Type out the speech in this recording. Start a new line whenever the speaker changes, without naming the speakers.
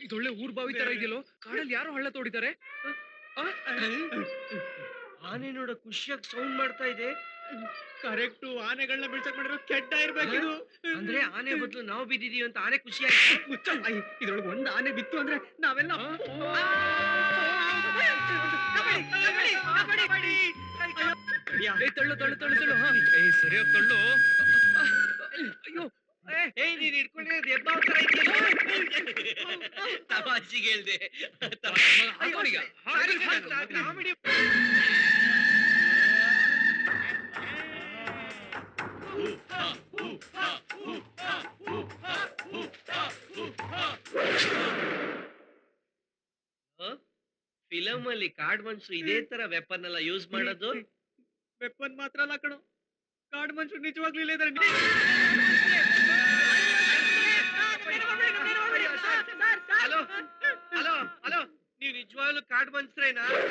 ಇದೊಳ್ಳೆ ಊರ್ ಬಾವಿ ತರ ಇದೆಯಲ್ಲೋ ಕಾಡಲ್ಲಿ ಯಾರು ಹಳ್ಳ ತೋಡಿದ್ದಾರೆ?
ಆನೆ ನೋಡ ಖುಷಿಯಾಗಿ ಸೌಂಡ್ ಮಾಡ್ತಾ ಇದೆ
ಕರೆಕ್ಟ್ ಆನೆಗಳನ್ನ ಬಿಡ್ಸಕ್ ಮಾಡಿರೋ ಕೆಟ್ಟ ಇರ್ಬೇಕಿದು
ಅಂದ್ರೆ ಆನೆ ಬದಲು ನಾವು ಬಿದ್ದಿದೀವಿ ಅಂತ ಆನೆ ಖುಷಿ ಆಯ್ತು.
ಇದ್ರೊಳಗೆ ಒಂದ್ ಆನೆ ಬಿತ್ತು ಅಂದ್ರೆ ನಾವೆಲ್ಲ
ತಳ್ಳು ತಳ್ಳು ತಳ್ಳು ತಳ್ಳು ಸರಿಯಾಗಿ ತಳ್ಳು ಅಯ್ಯೋ
ಏ ನೀನ್ ಇಟ್ಕೊಂಡಿರೋದು ಹೆಬ್ಬಾವ್ ತರ ಇದೆಯಲ್ಲ ತಮಾಷೆಗೆ ಹೇಳ್ದೆ
ಹಾಕೋಣಿಗ, ಹಾಕೋಣಿಗ ನಾನು.
ಕಾಮಿಡಿ ಫಿಲಮ್ ಅಲ್ಲಿ ಕಾರ್ಡ್ ಮನ್ಸು ಇದೇ ತರ ವೆಪನ್ ಎಲ್ಲ ಯೂಸ್ ಮಾಡೋದು
ವೆಪನ್ ಮಾತ್ರ ಅಲ್ಲ ಕಣೋ ಕಾಡು ಮನುಷ್ಯರು ನಿಜವಾಗ್ಲೂ ಇಲ್ಲ
ఉజ్వాలు కాడు మంచిరైనా